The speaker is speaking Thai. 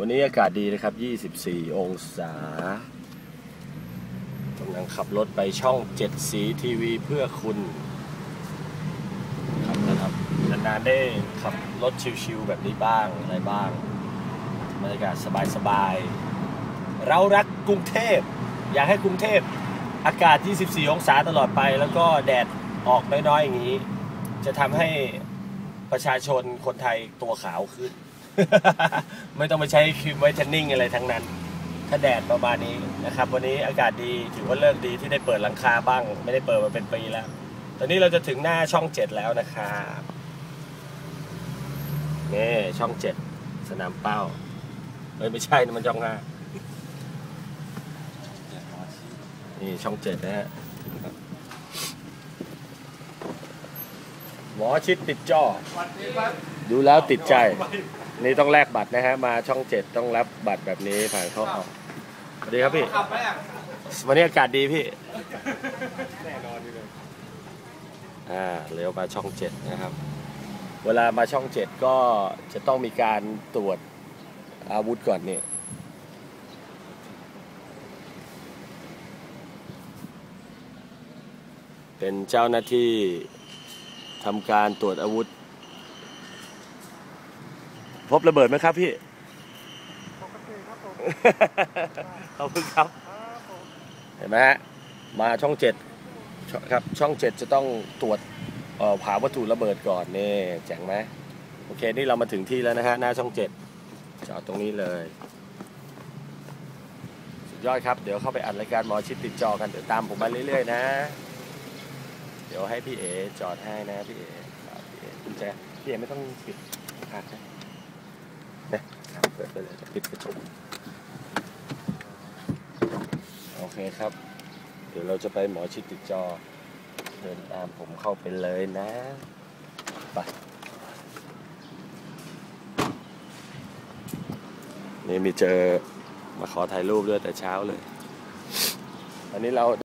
วันนี้อากาศดีนะครับ 24 องศากำลังขับรถไปช่อง 7 สีทีวีเพื่อคุณครับนะครับนานๆได้ขับรถชิวๆแบบนี้บ้างอะไรบ้างบรรยากาศสบายๆ เรารักกรุงเทพ อยากให้กรุงเทพอากาศ 24 องศาตลอดไป แล้วก็แดดออกน้อยๆ อย่างนี้ จะทำให้ประชาชนคนไทยตัวขาวขึ้น ไม่ต้องไปใช้ครีมไวท์เทนนิ่งอะไรทั้งนั้น ถ้าแดดประมาณนี้นะครับ วันนี้อากาศดีถือว่าเลิกดีที่ได้เปิดหลังคาบ้าง ไม่ได้เปิดมาเป็นปีแล้ว ตอนนี้เราจะถึงหน้าช่องเจ็ดแล้วนะครับนี่ช่องเจ็ดสนามเป้าเฮ้ยไม่ใช่นะมันช่องห้านี่ช่องเจ็ดนะฮะ หมอชิดติดจอ ดูแล้วติดใจ นี่ต้องแลกบัตรนะฮะ มาช่องเจ็ดต้องรับบัตรแบบนี้ผ่านเข้าออกสวัสดีครับพี่ขับไหมอะวันนี้อากาศดีพี่แน่นอนอยู่เลยอ่าเลี้ยวมาช่องเจ็ดนะครับ เวลามาช่องเจ็ดก็จะต้องมีการตรวจอาวุธก่อนนี่เป็นเจ้าหน้าที่ ทำการตรวจอาวุธ พบระเบิดไหมครับพี่ ปกติครับผมขอบคุณครับ ครับผมเห็นไหมฮะมาช่องเจ็ดช่องครับช่องเจ็ดจะต้องตรวจเอ่อหาวัตถุระเบิดก่อนนี่แจ๋งไหมโอเค นี่เรามาถึงที่แล้วนะฮะหน้าช่องเจ็ดจอดตรงนี้เลย สุดยอดครับ เดี๋ยวเข้าไปอัดรายการหมอชิดติดจอกันเดี๋ยวตามผมมาเรื่อยๆนะ เดี๋ยวให้พี่เอจอดให้นะพี่เอครับพี่เอกุญแจพี่เอไม่ต้องปิดขาดใช่เนี่ยเปิดไปเลยจะปิดกระจกโอเคครับ เดี๋ยวเราจะไปหมอชิดติดจอ เดินตามผมเข้าไปเลยนะไปนี่มีเจอมาขอถ่ายรูปด้วยแต่เช้าเลย อันนี้เรา